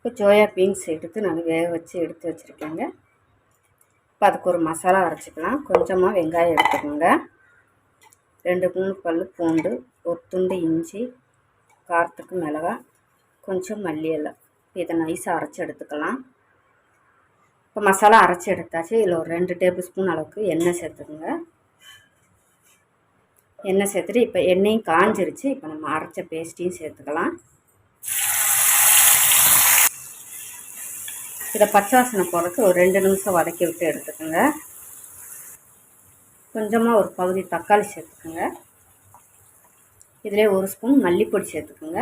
இப்போ soya beans எடுத்து நான் வேக வச்சு எடுத்து வச்சுருக்கேங்க. இப்போ அதுக்கு ஒரு மசாலா அரைச்சிக்கலாம். கொஞ்சமாக வெங்காயம் எடுத்துக்கோங்க. ரெண்டு மூணு பல் பூண்டு ஒரு துண்டு இஞ்சி காரத்துக்கு மிளகா கொஞ்சம் மல்லி இலை இதை நைஸாக அரைச்சி எடுத்துக்கலாம். இப்போ மசாலா அரைச்சி எடுத்தாச்சு. இதில் ஒரு ரெண்டு டேபிள் ஸ்பூன் அளவுக்கு எண்ணெய் சேர்த்துக்குங்க. எண்ணெய் சேர்த்துட்டு இப்போ எண்ணெயும் காஞ்சிருச்சு. இப்போ நம்ம அரைச்ச பேஸ்ட்டையும் சேர்த்துக்கலாம். இதை பச்சை வாசனை போடுறதுக்கு ஒரு ரெண்டு நிமிஷம் வதக்கி விட்டு எடுத்துக்கோங்க. கொஞ்சமாக ஒரு பகுதி தக்காளி சேர்த்துக்கோங்க. இதிலே ஒரு ஸ்பூன் மல்லிப்பொடி சேர்த்துக்கோங்க.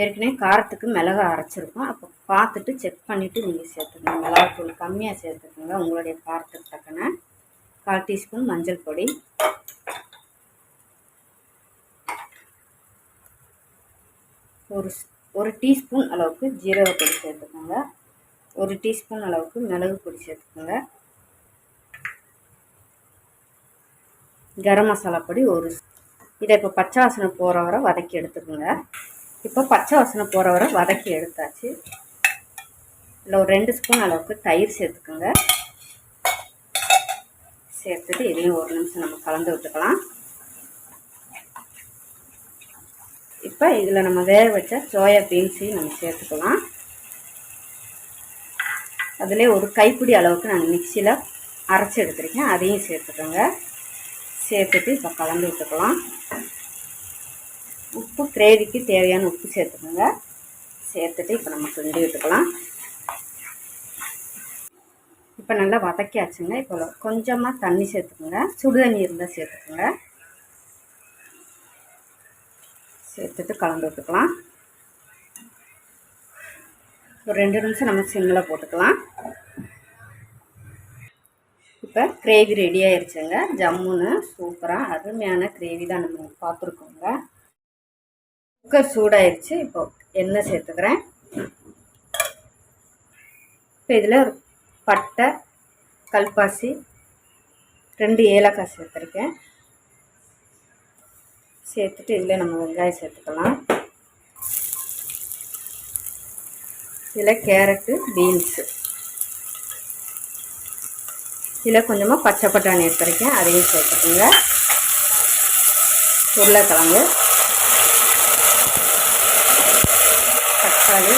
ஏற்கனவே காரத்துக்கு மிளகா அரைச்சிருக்கோம். அப்போ பார்த்துட்டு செக் பண்ணிவிட்டு நீங்கள் சேர்த்துக்கணும் மிளகாத்தூள் கம்மியாக சேர்த்துக்கோங்க உங்களுடைய காரத்துக்கு தக்கன. கால் டீஸ்பூன் மஞ்சள் பொடி. ஒரு ஒரு டீஸ்பூன் அளவுக்கு ஜீரக பொடி சேர்த்துக்கோங்க. ஒரு டீஸ்பூன் அளவுக்கு மிளகு பொடி சேர்த்துக்கோங்க. கரம் மசாலா பொடி ஒரு இதை இப்போ பச்சை வாசனை போகிற வரை வதக்கி எடுத்துக்கோங்க. இப்போ பச்சை வாசனை போகிற வரை வதக்கி எடுத்தாச்சு. இதில் ஒரு ரெண்டு ஸ்பூன் அளவுக்கு தயிர் சேர்த்துக்கோங்க. சேர்த்துட்டு இதையும் ஒரு நிமிஷம் நம்ம கலந்து விட்டுக்கலாம். இப்போ இதில் நம்ம வேக வச்ச சோயா பீன்ஸையும் நம்ம சேர்த்துக்கலாம். அதிலே ஒரு கைப்பிடி அளவுக்கு நான் மிக்சியில் அரைச்சி எடுத்துருக்கேன். அதையும் சேர்த்துக்கோங்க. சேர்த்துட்டு இப்போ கலந்து விட்டுக்கலாம். உப்பு கிரேவிக்கு தேவையான உப்பு சேர்த்துக்கோங்க. சேர்த்துட்டு இப்போ நம்ம கிண்டி விட்டுக்கலாம். இப்போ நல்லா வதக்கியாச்சுங்க. இப்போ கொஞ்சமாக தண்ணி சேர்த்துக்கோங்க. சுடு தண்ணி இருந்தால் சேர்த்துக்கோங்க. சேர்த்துட்டு கலந்து விட்டுக்கலாம். ஒரு ரெண்டு நிமிஷம் நம்ம சிம்மில் போட்டுக்கலாம். இப்போ கிரேவி ரெடி ஆயிடுச்சுங்க ஜம்முன்னு சூப்பராக அருமையான கிரேவி தான் நம்ம பார்த்துருக்கோங்க. குக்கர் சூடாயிருச்சு. இப்போ எண்ணெய் சேர்த்துக்கிறேன். இப்போ இதில் பட்டை கல்பாசி ரெண்டு ஏலக்காய் சேர்த்துருக்கேன். சேர்த்துட்டு இதில் நம்ம வெங்காயம் சேர்த்துக்கலாம். இதில் கேரட்டு பீன்ஸு. இதில் கொஞ்சமாக பச்சை பட்டாணி எடுத்துருக்கேன். அதையும் சேர்த்துக்கோங்க. உருளைக்கிழங்கு. தக்காளி.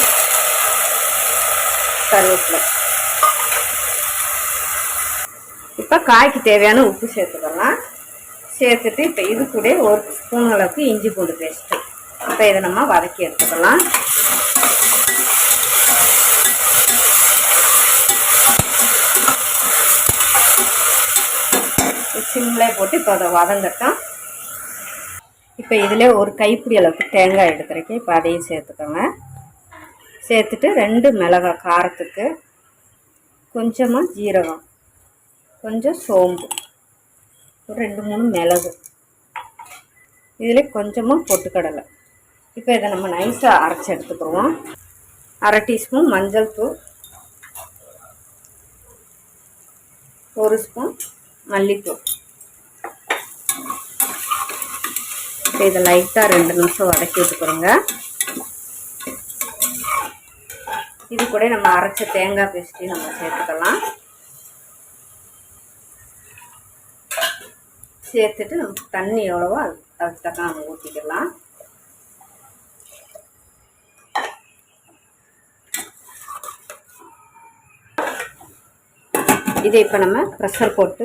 கருவேப்பிலை. இப்போ காய்க்கு தேவையான உப்பு சேர்த்துக்கலாம். சேர்த்துட்டு இப்போ இது கூட ஒரு ஸ்பூன் அளவுக்கு இஞ்சி பூண்டு பேஸ்ட்டு இப்போ இதை நம்ம வதக்கி எடுத்துக்கலாம். சிம்மில் போட்டு இப்போ அதை வதங்கட்டும். இப்போ இதில் ஒரு கைப்பிடி அளவுக்கு தேங்காய் எடுக்கிறக்கே இப்போ அதையும் சேர்த்துக்கோங்க. சேர்த்துட்டு ரெண்டு மிளகாய் காரத்துக்கு கொஞ்சமாக ஜீரகம் கொஞ்சம் சோம்பு ஒரு ரெண்டு மூணு மிளகு. இதில் கொஞ்சமாக பொட்டுக்கடலை. இப்போ இதை நம்ம நைஸாக அரைச்சி எடுத்துக்கிடுவோம் அரை டீஸ்பூன் மஞ்சள் தூள் ஒரு ஸ்பூன் மல்லித்தூள். இப்போ இதை லைட்டாக ரெண்டு நிமிஷம் வதக்கி விட்டுக்கிறோங்க இது கூட நம்ம அரைச்ச தேங்காய் பேஸ்ட்டையும் நம்ம சேர்த்துக்கலாம். சேர்த்துட்டு நமக்கு தண்ணி எவ்வளவோ அது அதுக்கு தக்க நம்ம ஊற்றிக்கலாம் இதை இப்போ நம்ம ப்ரெஷர் போட்டு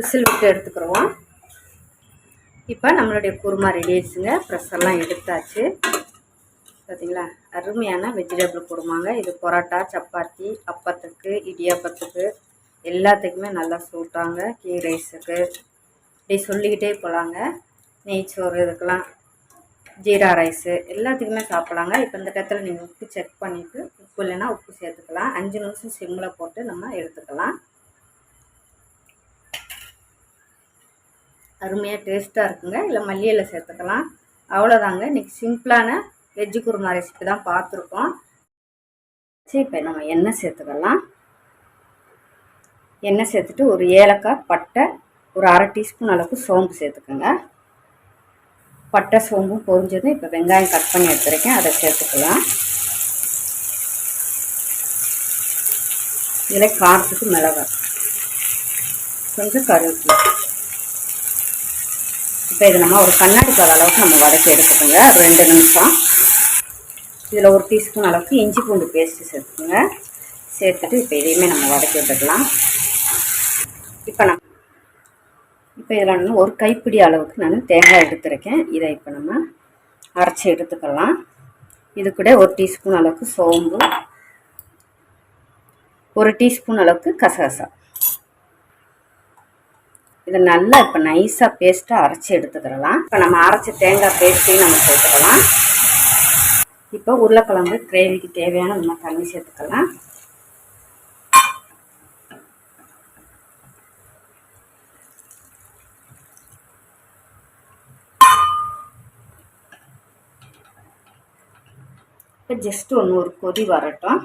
விசில் விட்டு எடுத்துக்கிறோம். இப்போ நம்மளுடைய குருமா ரெடி ஆயிடுச்சுங்க. ப்ரெஷர்லாம் எடுத்தாச்சு. பார்த்தீங்களா அருமையான வெஜிடபிள் குருமாங்க. இது பரோட்டா சப்பாத்தி அப்பத்துக்கு இடியாப்பத்துக்கு எல்லாத்துக்குமே நல்லா சூட்டாங்க. கீ ரைஸுக்கு. இப்படி சொல்லிக்கிட்டே போகலாங்க நெய்ச்சோறு இதுக்கெல்லாம் ஜீரா ரைஸு எல்லாத்துக்குமே சாப்பிட்லாங்க. இப்போ இந்த டயத்தில் நீங்கள் உப்பு செக் பண்ணிவிட்டு உப்பு இல்லைன்னா உப்பு சேர்த்துக்கலாம். அஞ்சு நிமிஷம் சிம்மில் போட்டு நம்ம எடுத்துக்கலாம். அருமையாக டேஸ்ட்டாக இருக்குங்க. இல்லை மல்லியில் சேர்த்துக்கலாம். அவ்வளோதாங்க இன்றைக்கி சிம்பிளான வெஜ்ஜு குருமா ரெசிபி தான் பார்த்துருக்கோம். சரி இப்போ நம்ம எண்ணெய் சேர்த்துக்கலாம். எண்ணெய் சேர்த்துட்டு ஒரு ஏலக்காய் பட்டை ஒரு அரை டீஸ்பூன் அளவுக்கு சோம்பு சேர்த்துக்கோங்க. பட்டை சோம்பும் பொரிஞ்சதும் இப்போ வெங்காயம் கட் பண்ணி எடுத்துருக்கேன். அதை சேர்த்துக்கலாம். இதில் காரத்துக்கு மிளகாய். கொஞ்சம் கருவேப்பிலை. இப்போ இது நம்ம ஒரு கண்ணாடி பால் அளவுக்கு நம்ம வதக்கி எடுத்துக்கோங்க. ரெண்டு நிமிஷம். இதில் ஒரு டீஸ்பூன் அளவுக்கு இஞ்சி பூண்டு பேஸ்ட்டு சேர்த்துக்கோங்க. சேர்த்துட்டு இப்போ இதையுமே நம்ம வதக்கி விட்டுக்கலாம் இப்போ நான் இப்போ இதில் நான் ஒரு கைப்பிடி அளவுக்கு நான் தேங்காய் எடுத்துருக்கேன். இதை இப்போ நம்ம அரைச்சி எடுத்துக்கலாம். இது கூட ஒரு டீஸ்பூன் அளவுக்கு சோம்பு. ஒரு டீஸ்பூன் அளவுக்கு கசகசா. இதை நல்லா இப்போ நைஸாக பேஸ்ட்டாக அரைச்சி எடுத்துக்கிறலாம் இப்போ நம்ம அரைச்ச தேங்காய் பேஸ்ட்டையும் நம்ம சேர்த்துக்கலாம். இப்போ உருளைக்கிழங்கு கிரேவிக்கு தேவையான நம்ம தண்ணி சேர்த்துக்கலாம். இப்போ ஜஸ்ட் ஒன்று ஒரு கொதி வரட்டும்.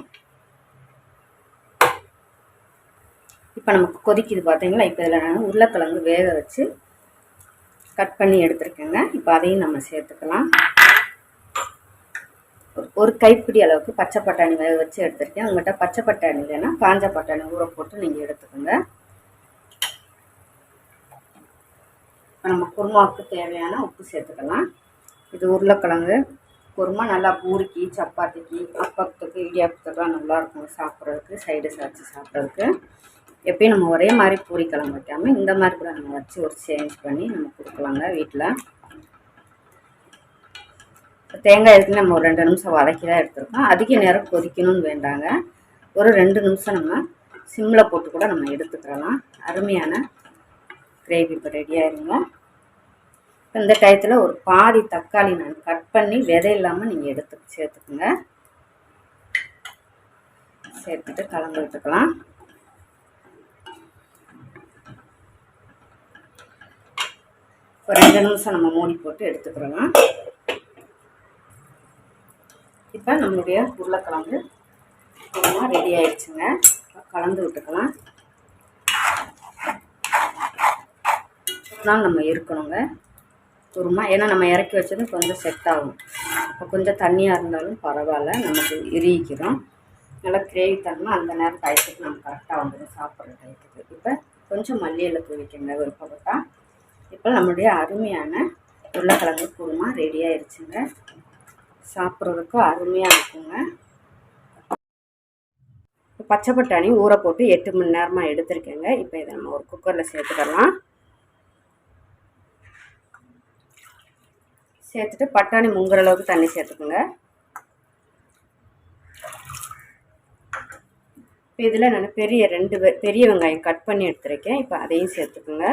இப்போ நமக்கு கொதிக்குது பார்த்தீங்களா இப்போ இதில் நான் உருளைக்கிழங்கு வேக வச்சு கட் பண்ணி எடுத்துருக்கேங்க. இப்போ அதையும் நம்ம சேர்த்துக்கலாம். ஒரு கைப்பிடி அளவுக்கு பச்சை பட்டாணி வேக வச்சு எடுத்துருக்கேன். உங்கள்கிட்ட பச்சை பட்டாணி இல்லைன்னா காஞ்ச பட்டாணி ஊற போட்டு நீங்கள் எடுத்துக்கோங்க. இப்போ நம்ம குருமாவுக்கு தேவையான உப்பு சேர்த்துக்கலாம். இது உருளைக்கிழங்கு. குருமா நல்லா பூரிக்கு சப்பாத்திக்கு அப்பத்துக்கு இடியாப்பத்துக்குலாம் நல்லாயிருக்கும் சாப்பிட்றதுக்கு சைடு சாச்சு சாப்பிட்றதுக்கு. எப்பயும் நம்ம ஒரே மாதிரி பூரி கிழங்கு வைக்காமல் இந்த மாதிரி கூட நம்ம வச்சு ஒரு சேஞ்ச் பண்ணி நம்ம கொடுக்கலாங்க வீட்டில் தேங்காய் எடுத்து நம்ம ஒரு ரெண்டு நிமிஷம் வதக்கி தான் எடுத்துருக்கோம். அதிக நேரம் கொதிக்கணும்னு வேண்டாங்க. ஒரு ரெண்டு நிமிஷம் நம்ம சிம்மில் போட்டு கூட நம்ம எடுத்துக்கலாம். அருமையான கிரேவி இப்போ ரெடி ஆயிருங்க. இந்த டயத்தில் ஒரு பாதி தக்காளி நான் கட் பண்ணி விதை இல்லாமல் நீங்கள் எடுத்து சேர்த்துக்குங்க. சேர்த்துட்டு கலந்து விட்டுக்கலாம். ஒரு ரெண்டு நிமிஷம் நம்ம மூடி போட்டு எடுத்துக்கிறோம் இப்போ நம்மளுடைய உருளைக்கிழங்கு கொஞ்சமாக ரெடி ஆயிடுச்சுங்க. கலந்து விட்டுக்கலாம். நாள் நம்ம இருக்கணுங்க. குருமா ஏன்னா நம்ம இறக்கி வச்சது கொஞ்சம் செட் ஆகும். இப்போ கொஞ்சம் தண்ணியாக இருந்தாலும் பரவாயில்ல நமக்கு இறுகிக்கிறோம். நல்லா கிரேவி தரணும். அந்த நேரம் டயத்துக்கு நம்ம கரெக்டாக வந்துடும் சாப்பிட்ற டயத்துக்கு இப்போ கொஞ்சம் மல்லியில் தூவிக்கங்க விருப்பப்பட்டால் இப்போ நம்மளுடைய அருமையான உருளைக்கிழங்கு குருமா ரெடி ஆயிடுச்சுங்க. சாப்பிட்றதுக்கும் அருமையாக இருக்குங்க. பச்சை பட்டாணி ஊற போட்டு எட்டு மணி நேரமாக எடுத்துருக்கேங்க. இப்போ இதை நம்ம ஒரு குக்கரில் சேர்த்துக்கலாம். சேர்த்துட்டு பட்டாணி முங்குற அளவுக்கு தண்ணி சேர்த்துக்குங்க. இப்போ இதில் நான் பெரிய ரெண்டு பெரிய வெங்காயம் கட் பண்ணி எடுத்துருக்கேன். இப்போ அதையும் சேர்த்துக்குங்க.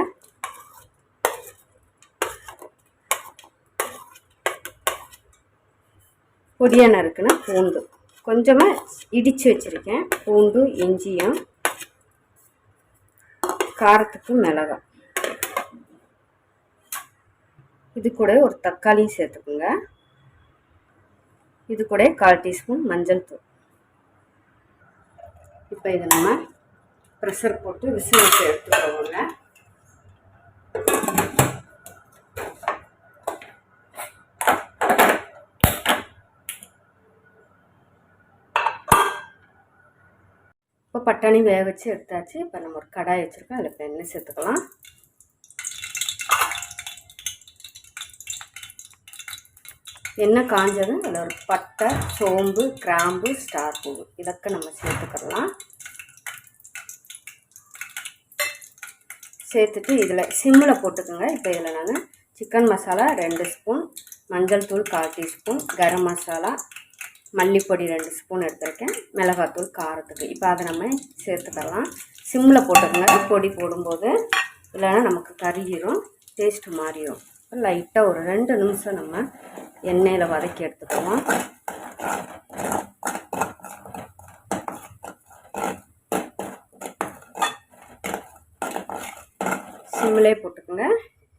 பொடியாக நறுக்குன்னா பூண்டு. கொஞ்சமாக இடித்து வச்சுருக்கேன். பூண்டு இஞ்சியும் காரத்துக்கு மிளகாய். இது கூட ஒரு தக்காளியும் சேர்த்துக்குங்க. இது கூட கால் டீஸ்பூன் மஞ்சள் தூள். இப்போ இதை நம்ம ப்ரெஷர் போட்டு விசில் எடுத்துக்கிறோங்க பட்டாணி வேக வச்சு எடுத்தாச்சு. இப்போ நம்ம ஒரு கடாய் வச்சுருக்கோம். அதில் இப்போ எண்ணெய் சேர்த்துக்கலாம். எண்ணெய் காஞ்சதும் அதில் ஒரு பட்டை சோம்பு கிராம்பு ஸ்டார் பூ இதக்க நம்ம சேர்த்துக்கலாம். சேர்த்துட்டு இதில் சிம்மில் போட்டுக்கோங்க. இப்போ இதில் நான் சிக்கன் மசாலா ரெண்டு ஸ்பூன் மஞ்சள் தூள் கால் டீஸ்பூன் கரம் மசாலா மல்லிப்பொடி ரெண்டு ஸ்பூன் எடுத்துருக்கேன். மிளகாத்தூள் காரத்துக்கு. இப்போ அதை நம்ம சேர்த்துக்கலாம். சிம்மில் போட்டுக்கோங்க. பொடி போடும்போது இல்லைன்னா நமக்கு கருகிரும் டேஸ்ட்டு மாறிடும் லைட்டாக ஒரு ரெண்டு நிமிஷம் நம்ம எண்ணெயில் வதக்கி எடுத்துக்கலாம். சிம்மிலே போட்டுக்கோங்க.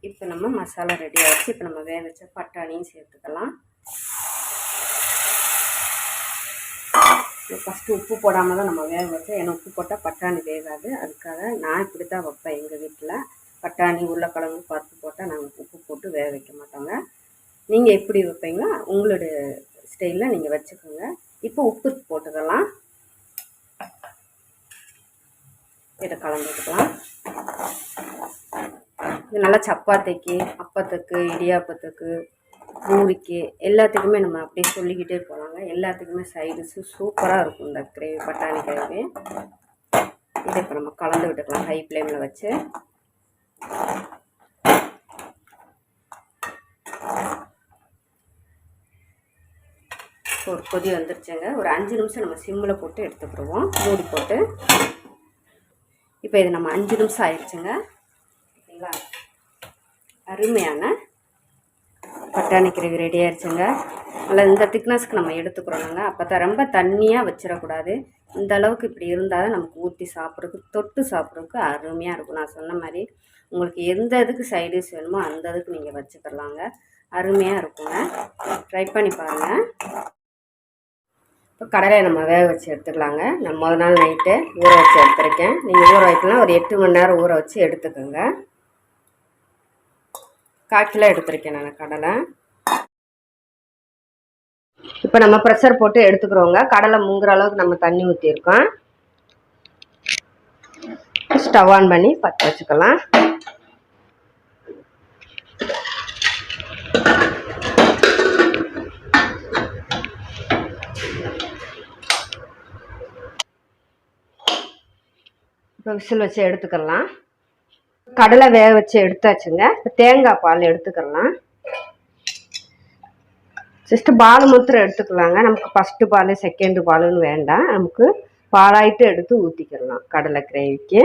இப்போ நம்ம மசாலா ரெடி ஆகிடுச்சு இப்போ நம்ம வேக வச்ச பட்டாணியும் சேர்த்துக்கலாம். ஃபஸ்ட்டு உப்பு போடாமல் தான் நம்ம வேக வைப்போம். ஏன்னா உப்பு போட்டால் பட்டாணி வேகாது. அதுக்காக நான் இப்படி தான் வைப்பேன் எங்கள் வீட்டில் பட்டாணி உருளைக்கிழங்கு பருப்பு போட்டால் நாங்கள் உப்பு போட்டு வேக வைக்க மாட்டோங்க. நீங்கள் எப்படி வைப்பீங்களோ உங்களுடைய ஸ்டைலில் நீங்கள் வச்சுக்கோங்க. இப்போ உப்பு போட்டுக்கலாம். இதை கலந்துக்கலாம். இது நல்லா சப்பாத்திக்கு அப்பத்துக்கு இடியாப்பத்துக்கு பூரிக்கு எல்லாத்துக்குமே நம்ம அப்படியே சொல்லிக்கிட்டே போகலாங்க எல்லாத்துக்குமே சைடுஸு சூப்பராக இருக்கும் இந்த கிரேவி பட்டாணி கிரேவி. இதை இப்போ நம்ம கலந்து விட்டுக்கலாம் ஹை ஃப்ளேமில் வச்சு. ஒரு கொதி வந்துருச்சுங்க. ஒரு அஞ்சு நிமிஷம் நம்ம சிம்மில் போட்டு எடுத்துக்கிடுவோம். மூடி போட்டு. இப்போ இது நம்ம அஞ்சு நிமிஷம் ஆயிடுச்சுங்க. ஓகேங்களா அருமையான பட்டாணி கிரேவி ரெடி ஆயிடுச்சுங்க. நல்லா இந்த திக்னஸ்க்கு நம்ம எடுத்துக்கிறோங்க அப்போ தான் ரொம்ப தண்ணியாக வச்சிடக்கூடாது. இந்த அளவுக்கு இப்படி இருந்தால் தான் நமக்கு ஊற்றி சாப்பிட்றதுக்கு தொட்டு சாப்பிட்றதுக்கு அருமையாக இருக்கும். நான் சொன்ன மாதிரி உங்களுக்கு எந்த இதுக்கு சைடிஷ் வேணுமோ அந்த இதுக்கு நீங்கள் வச்சுக்கலாங்க. அருமையாக இருக்குங்க. ட்ரை பண்ணி பாருங்கள் இப்போ கடலையை நம்ம வேக வச்சு எடுத்துக்கலாங்க. நான் முதல் நாள் நைட்டு ஊற வச்சு எடுத்துருக்கேன். நீங்கள் ஊற வைக்கலாம் ஒரு எட்டு மணி நேரம் ஊற வச்சு எடுத்துக்கோங்க. கால் கிலோ எடுத்திருக்கேன் நான் கடலை. இப்போ நம்ம ப்ரெஷர் போட்டு எடுத்துக்கிறோங்க. கடலை முங்குற அளவுக்கு நம்ம தண்ணி ஊற்றிருக்கோம் ஸ்டவ் ஆன் பண்ணி பற்ற வச்சுக்கலாம். இப்போ விசில் வச்சு எடுத்துக்கலாம். கடலை வேக வச்சு எடுத்தாச்சுங்க. இப்போ தேங்காய் பால் எடுத்துக்கலாம். ஜஸ்ட்டு பால் மாத்திரம் எடுத்துக்கலாங்க. நமக்கு ஃபஸ்ட்டு பால் செகண்டு பாலுன்னு வேண்டாம். நமக்கு பாலாயிட்டு எடுத்து ஊற்றிக்கிடலாம் கடலை கிரேவிக்கு.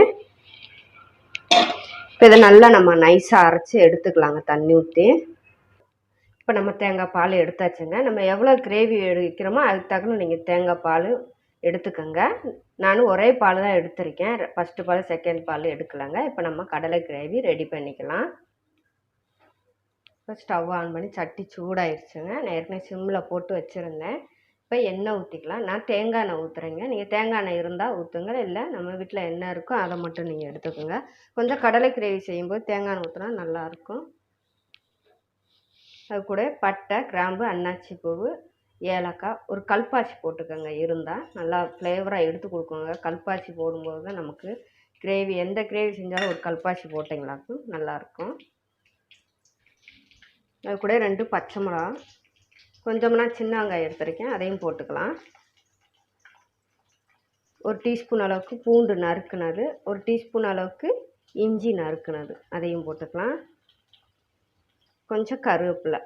இப்போ இதை நல்லா நம்ம நைஸாக அரைச்சி எடுத்துக்கலாங்க தண்ணி ஊற்றி இப்போ நம்ம தேங்காய் பால் எடுத்தாச்சுங்க. நம்ம எவ்வளோ கிரேவி எடுக்கிறோமோ அதுக்கு தகுந்த நீங்கள் தேங்காய் பால் எடுத்துக்கோங்க. நான் ஒரே பால் தான் எடுத்திருக்கேன். ஃபஸ்ட்டு பால் செகண்ட் பால் எடுக்கலாங்க. இப்போ நம்ம கடலை கிரேவி ரெடி பண்ணிக்கலாம். இப்போ ஸ்டவ் ஆன் பண்ணி சட்டி சூடாயிருச்சுங்க. நான் ஏற்கனவே சிம்மில் போட்டு வச்சுருந்தேன். இப்போ எண்ணெய் ஊற்றிக்கலாம் நான் தேங்காய் எண்ணெய் ஊற்றுறேங்க நீங்கள் தேங்காய் எண்ணெய் இருந்தால் ஊற்றுங்க இல்லை நம்ம வீட்டில் என்ன இருக்கோ அதை மட்டும் நீங்கள் எடுத்துக்கோங்க. கொஞ்சம் கடலை கிரேவி செய்யும்போது தேங்காய் எண்ணெய் ஊற்றினா நல்லாயிருக்கும் அது கூட பட்டை கிராம்பு அன்னாச்சி பூவு ஏலக்காய் ஒரு கல்பாசி போட்டுக்கோங்க. இருந்தால் நல்லா ஃப்ளேவராக எடுத்து கொடுக்குங்க. கல்பாசி போடும்போது தான் நமக்கு கிரேவி எந்த கிரேவி செஞ்சாலும் ஒரு கல்பாசி போட்டிங்களாக்கும் நல்லாயிருக்கும் அது கூட ரெண்டு பச்சை மிளகா. கொஞ்சம்னா சின்ன வெங்காயம் எடுத்துருக்கேன். அதையும் போட்டுக்கலாம். ஒரு டீஸ்பூன் அளவுக்கு பூண்டு நறுக்குனது. ஒரு டீஸ்பூன் அளவுக்கு இஞ்சி நறுக்குனது. அதையும் போட்டுக்கலாம். கொஞ்சம் கருவேப்பிலை.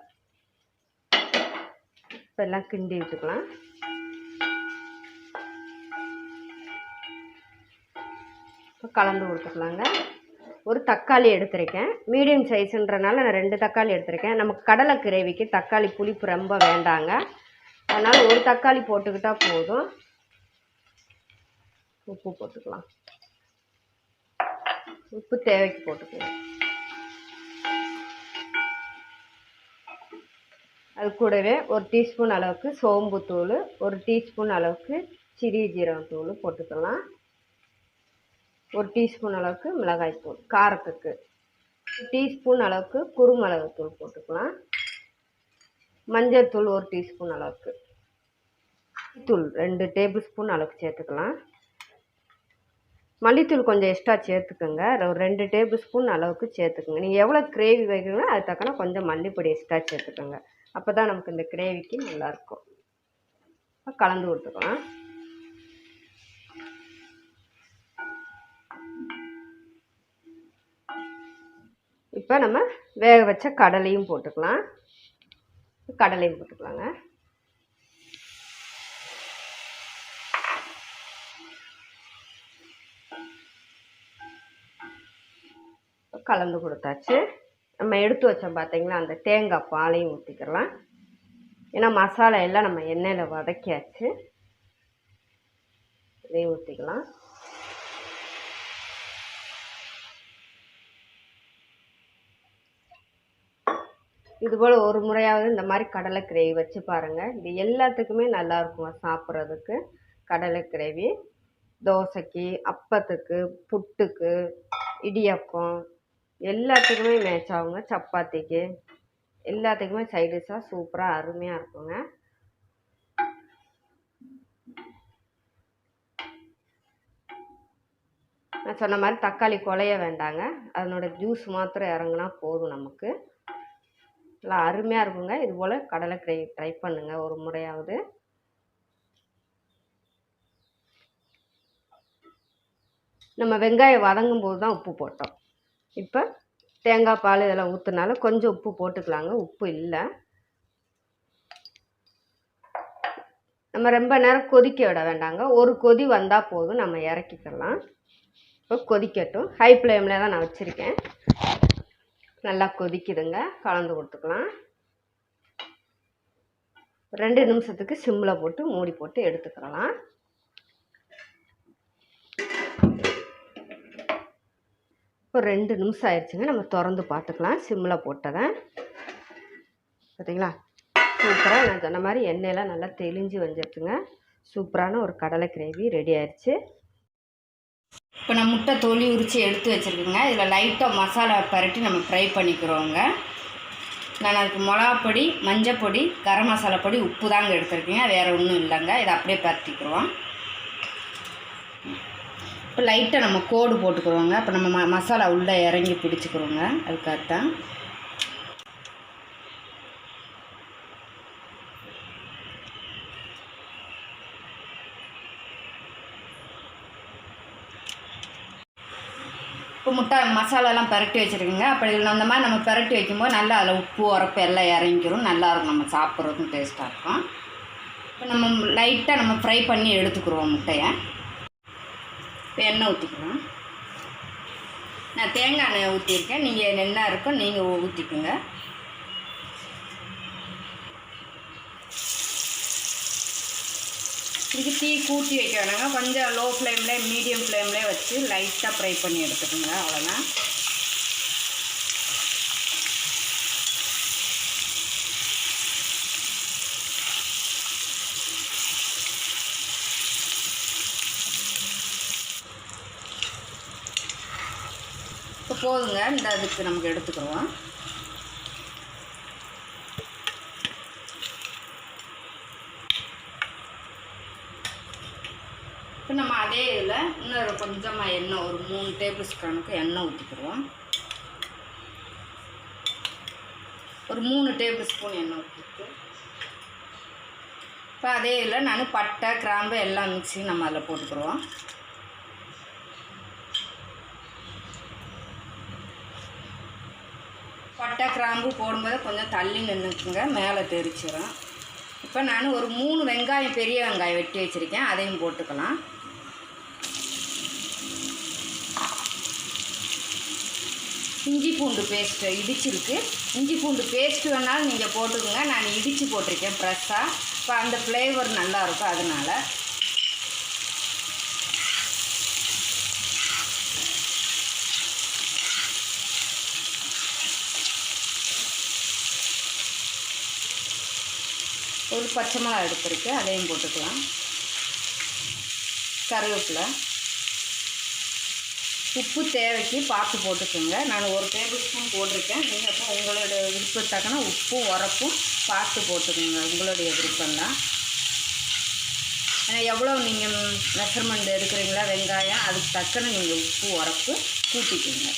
இப்போ எல்லாம் கிண்டி விட்டுக்கலாம் இப்போ கலந்து கொடுத்துக்கலாங்க. ஒரு தக்காளி எடுத்திருக்கேன். மீடியம் சைஸுன்றனால நான் ரெண்டு தக்காளி எடுத்திருக்கேன். நமக்கு கடலை கிரேவிக்கு தக்காளி புளிப்பு ரொம்ப வேண்டாங்க. அதனால் ஒரு தக்காளி போட்டுக்கிட்டால் போதும். உப்பு போட்டுக்கலாம். உப்பு தேவைக்கு போட்டுக்கலாம். அது கூடவே ஒரு டீஸ்பூன் அளவுக்கு சோம்புத்தூள் ஒரு டீஸ்பூன் அளவுக்கு சிறிய ஜீரகத்தூள் போட்டுக்கலாம். ஒரு டீஸ்பூன் அளவுக்கு மிளகாய் தூள் காரத்துக்கு. டீஸ்பூன் அளவுக்கு குருமிளகுத்தூள் போட்டுக்கலாம். மஞ்சள் தூள் ஒரு டீஸ்பூன் அளவுக்கு. தூள் ரெண்டு டேபிள் ஸ்பூன் அளவுக்கு சேர்த்துக்கலாம். மல்லித்தூள் கொஞ்சம் எக்ஸ்ட்ரா சேர்த்துக்கோங்க. ஒரு ரெண்டு டேபிள் ஸ்பூன் அளவுக்கு சேர்த்துக்கோங்க. நீங்கள் எவ்வளோ கிரேவி வைக்கிறீங்களோ அது தக்கன கொஞ்சம் மல்லிப்பொடி எக்ஸ்ட்ரா சேர்த்துக்கோங்க. அப்போ தான் நமக்கு இந்த கிரேவிக்கு நல்லாயிருக்கும். கலந்து கொடுத்துக்கலாம் இப்போ நம்ம வேக வச்ச கடலையும் போட்டுக்கலாம். கடலையும் போட்டுக்கலாங்க. கலந்து கொடுத்தாச்சு. நம்ம எடுத்து வச்சோம் பார்த்தீங்களா அந்த தேங்காய் பாலையும் ஊற்றிக்கலாம் ஏன்னா மசாலா எல்லாம் நம்ம எண்ணெயில் வதக்கியாச்சு. இதையும் ஊற்றிக்கலாம் இதுபோல் ஒரு முறையாவது இந்த மாதிரி கடலை கிரேவி வச்சு பாருங்கள் இது எல்லாத்துக்குமே நல்லாயிருக்கும் சாப்பிட்றதுக்கு. கடலை கிரேவி தோசைக்கு அப்பத்துக்கு புட்டுக்கு இடியப்பம் எல்லாத்துக்குமே மேட்ச் ஆகுங்க. சப்பாத்திக்கு எல்லாத்துக்குமே சைடிஷாக டிஷ்ஷாக சூப்பராக அருமையாக இருக்குங்க. நான் சொன்ன மாதிரி தக்காளி குழைய வேண்டாங்க. அதனோட ஜூஸ் மாத்திரம் இறங்குனா போதும் நமக்கு. நல்லா அருமையாக இருக்குங்க. இது போல் கடலை ட்ரை ட்ரை பண்ணுங்கள் ஒரு முறையாவது. நம்ம வெங்காயம் வதங்கும் போது தான் உப்பு போட்டோம். இப்போ தேங்காய் பால் இதெல்லாம் ஊற்றுனால கொஞ்சம் உப்பு போட்டுக்கலாங்க. உப்பு இல்லை. நம்ம ரொம்ப நேரம் கொதிக்க விட வேண்டாங்க. ஒரு கொதி வந்தால் போதும். நம்ம இறக்கிக்கலாம். இப்போ கொதிக்கட்டும். ஹை ஃப்ளேமில் தான் நான் வச்சுருக்கேன். நல்லா கொதிக்குதுங்க. கலந்து கொடுத்துக்கலாம். ரெண்டு நிமிஷத்துக்கு சிம்மில் போட்டு மூடி போட்டு எடுத்துக்கலாம். இப்போ ரெண்டு நிமிஷம் ஆயிடுச்சுங்க. நம்ம திறந்து பார்த்துக்கலாம். சிம்மில் போட்டதை. பார்த்தீங்களா? சூப்பராக நான் சொன்ன மாதிரி எண்ணெயெல்லாம் நல்லா தெளிஞ்சு வந்துருச்சுங்க சூப்பரான ஒரு கடலை கிரேவி ரெடி ஆயிடுச்சு. இப்போ நான் முட்டை தொலி உரித்து எடுத்து வச்சுருக்கேங்க. இதில் லைட்டாக மசாலா பரட்டி நம்ம ஃப்ரை பண்ணிக்கிறோங்க. நான் அதுக்கு மிளகாப்பொடி மஞ்சப்பொடி கரம் மசாலா பொடி உப்பு தாங்க எடுத்துருக்கேங்க. வேறு ஒன்றும் இல்லைங்க. இதை அப்படியே பரட்டிக்கிறோம். இப்போ லைட்டாக நம்ம கோடு போட்டுக்கிறோங்க. அப்போ நம்ம ம மசாலா உள்ளே இறங்கி பிடிச்சிக்கிறோங்க. அதுக்காகத்தான் இப்போ முட்டை மசாலாலாம் பரட்டி வச்சுருக்குங்க. அப்போ இதில் அந்த மாதிரி நம்ம பரட்டி வைக்கும்போது நல்லா அதில் உப்பு உரப்பு எல்லாம் இறங்கிக்கிறோம் நல்லாயிருக்கும் நம்ம சாப்பிட்றதுக்கும் டேஸ்ட்டாக இருக்கும். இப்போ நம்ம லைட்டாக நம்ம ஃப்ரை பண்ணி எடுத்துக்கிறோம் முட்டையை. இப்போ எண்ணெய் ஊற்றிக்கலாம் நான் தேங்காய் எண்ணெய் ஊற்றிருக்கேன் நீங்கள் என்ன இருக்கோ நீங்கள் ஊற்றிக்குங்க இதுக்கு டீ கூட்டி வைக்க வேணாங்க. கொஞ்சம் லோ ஃப்ளேமில் மீடியம் ஃப்ளேம்லேயே வச்சு லைட்டாக ஃப்ரை பண்ணி எடுத்துக்கோங்க. அவ்வளோதான் இப்போ போதுங்க. இந்த அதுக்கு நமக்கு எடுத்துக்கிறோம். இப்போ நம்ம அதே இதில் இன்னொரு கொஞ்சமாக எண்ணெய் ஒரு மூணு டேபிள் ஸ்பூனுக்கு எண்ணெய் ஊற்றிக்கிறோம் ஒரு மூணு டேபிள் ஸ்பூன் எண்ணெய் ஊற்றிட்டு. இப்போ அதே இதில் நான் பட்டை கிராம்பு எல்லாம் மிக்ஸி நம்ம அதில் போட்டுக்கிறோம் பட்டை கிராம்பு போடும்போது கொஞ்சம் தள்ளி நின்றுக்குங்க மேலே தெரிச்சிடும் இப்போ நான் ஒரு மூணு வெங்காயம் பெரிய வெங்காயம் வெட்டி வச்சுருக்கேன். அதையும் போட்டுக்கலாம். இஞ்சி பூண்டு பேஸ்ட்டு இடிச்சிருக்கு. இஞ்சி பூண்டு பேஸ்ட்டு வேணாலும் நீங்கள் போட்டுக்கோங்க. நான் இடித்து போட்டிருக்கேன் ஃப்ரெஷ்ஷாக இப்போ அந்த ஃப்ளேவர் நல்லாயிருக்கும் அதனால் ஒரு பச்சை மிளகா எடுத்துருக்கு அதையும் போட்டுக்கலாம். கருவேப்பிலை. உப்பு தேவைக்கு பார்த்து போட்டுக்கோங்க. நான் ஒரு டேபிள் ஸ்பூன் போட்டிருக்கேன். நீங்கள் அப்போ உங்களுடைய விருப்பத்தக்கன உப்பும் உரப்பும் பார்த்து போட்டுக்கோங்க. உங்களுடைய விருப்பம் தான் ஏன்னா எவ்வளோ நீங்கள் மெஷர்மெண்ட் எடுக்கிறீங்களா வெங்காயம் அதுக்கு தக்கன நீங்கள் உப்பு உரப்பு கூட்டிக்கோங்க.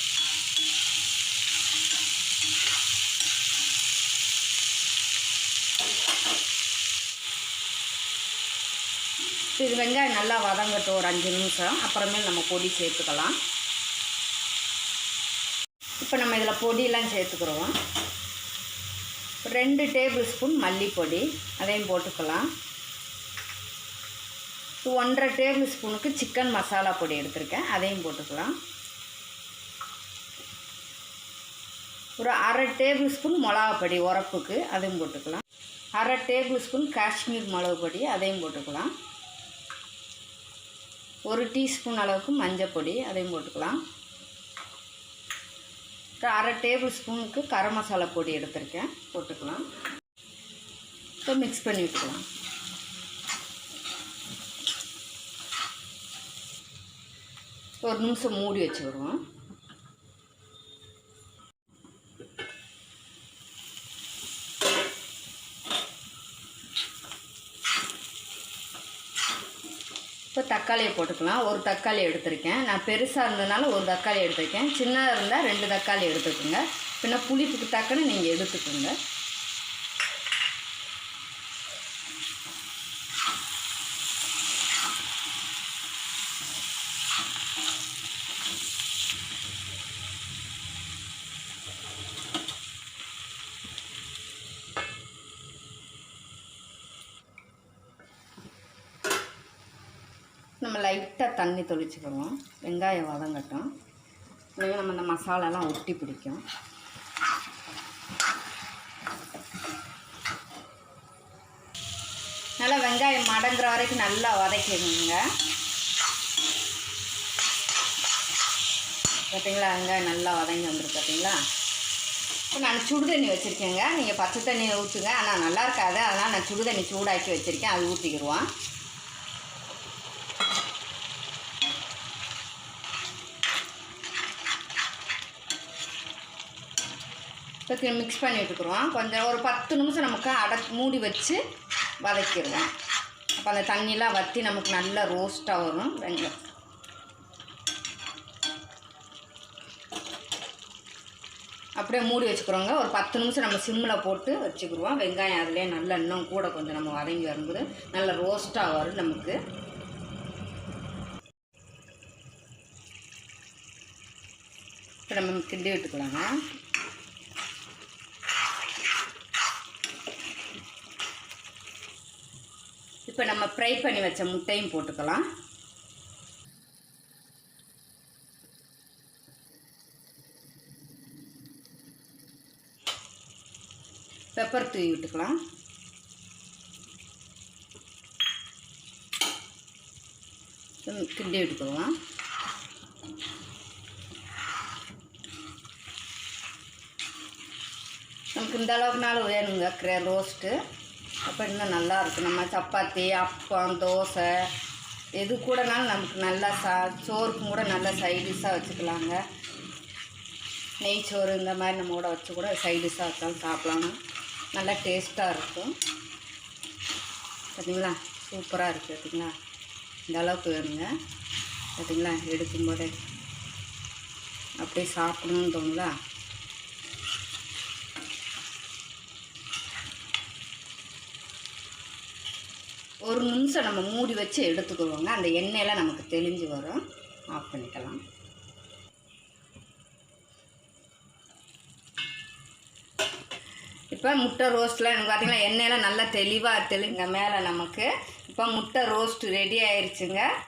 இது வெங்காயம் நல்லா வதங்கட்டும் ஒரு அஞ்சு நிமிஷம். அப்புறமே நம்ம பொடி சேர்த்துக்கலாம். இப்போ நம்ம இதில் பொடியெல்லாம் சேர்த்துக்கிறோம். ரெண்டு டேபிள் ஸ்பூன் மல்லிப்பொடி. அதையும் போட்டுக்கலாம். ஒன்றரை டேபிள் ஸ்பூனுக்கு சிக்கன் மசாலா பொடி எடுத்திருக்கேன். அதையும் போட்டுக்கலாம். ஒரு அரை டேபிள் ஸ்பூன் மிளகா பொடி உரப்புக்கு அதையும் போட்டுக்கலாம். அரை டேபிள் ஸ்பூன் காஷ்மீர் மிளகு பொடி அதையும் போட்டுக்கலாம். ஒரு டீஸ்பூன் அளவுக்கு மஞ்சள் பொடி அதையும் போட்டுக்கலாம். அரை டேபிள் ஸ்பூனுக்கு கரம் மசாலா பொடி எடுத்திருக்கேன் போட்டுக்கலாம். இப்போ மிக்ஸ் பண்ணி விட்டுக்கலாம் ஒரு நிமிஷம் மூடி வச்சு தக்காளியை போட்டுக்கலாம். ஒரு தக்காளி எடுத்திருக்கேன். நான் பெருசாக இருந்ததுனால ஒரு தக்காளி எடுத்திருக்கேன். சின்னதாக இருந்தால் ரெண்டு தக்காளி எடுத்துக்கோங்க. பின்ன புளிப்புக்கு தக்கன்னு நீங்கள் எடுத்துக்கோங்க நம்ம லைட்டாக தண்ணி தொளிச்சுக்கிடுவோம் வெங்காயம் வதங்கட்டும். இல்லைன்னா நம்ம இந்த மசாலாலாம் ஒட்டி பிடிக்கும். நல்லா வெங்காயம் மடங்குற வரைக்கும் நல்லா வதக்கிடுங்க. பார்த்தீங்களா வெங்காயம் நல்லா வதங்கி வந்துருக்கு பார்த்தீங்களா இப்போ நான் சுடு தண்ணி வச்சுருக்கேங்க. நீங்கள் பச்சை தண்ணியை ஊற்றுங்க ஆனால் நல்லா இருக்காது. அதனால் நான் சுடு தண்ணி சூடாக்கி வச்சுருக்கேன். அது ஊற்றிக்கிடுவோம் இப்போ மிக்ஸ் பண்ணி விட்டுக்குருவோம் கொஞ்சம் ஒரு பத்து நிமிஷம் நமக்கு அட மூடி வச்சு வதக்கிடுவோம். அப்போ அந்த தண்ணியெலாம் வற்றி நமக்கு நல்லா ரோஸ்ட்டாக வரும். வெங்காயம். அப்படியே மூடி வச்சுக்கிறோங்க. ஒரு பத்து நிமிஷம் நம்ம சிம்மில் போட்டு வச்சுக்கிடுவோம். வெங்காயம் அதிலே நல்லா இன்னும் கூட கொஞ்சம் நம்ம வதங்கி வரும்போது நல்லா ரோஸ்ட்டாக வரும் நமக்கு. இப்போ நம்ம கிண்டி விட்டுக்கலாங்க. இப்போ நம்ம ஃப்ரை பண்ணி வச்ச முட்டையும் போட்டுக்கலாம். பெப்பர் தூவி விட்டுக்கலாம். கிண்டி விட்டுக்கலாம். நமக்கு இந்த அளவுக்குனாலும் வேணுங்க க்ரே ரோஸ்ட்டு. அப்போ இன்னும் நல்லா இருக்கும் நம்ம சப்பாத்தி அப்பம் தோசை எது கூடனாலும் நமக்கு நல்லா சா சோறுக்கும் கூட நல்லா சைடிஷாக வச்சுக்கலாங்க. நெய் சோறு இந்த மாதிரி நம்ம கூட வச்சு கூட சைடிஷாக வச்சாலும் சாப்பிட்லாங்க நல்லா டேஸ்ட்டாக இருக்கும். பார்த்திங்களா? சூப்பராக இருக்குது பார்த்திங்களா? இந்த அளவுக்கு வேணுங்க. பார்த்திங்களா? எடுக்கும்போதே. அப்படியே சாப்பிடணும்னு தோணுங்களா ஒரு நிமிஷம் நம்ம மூடி வச்சு எடுத்துக்குவோங்க அந்த எண்ணெயெல்லாம் நமக்கு தெளிஞ்சு வரும். ஆஃப் பண்ணிக்கலாம். இப்போ முட்டை ரோஸ்ட்லாம் எனக்கு பார்த்திங்கன்னா எண்ணெயெல்லாம் நல்லா தெளிவாக தெளிங்க மேலே நமக்கு. இப்போ முட்டை ரோஸ்ட் ரெடி ஆயிடுச்சுங்க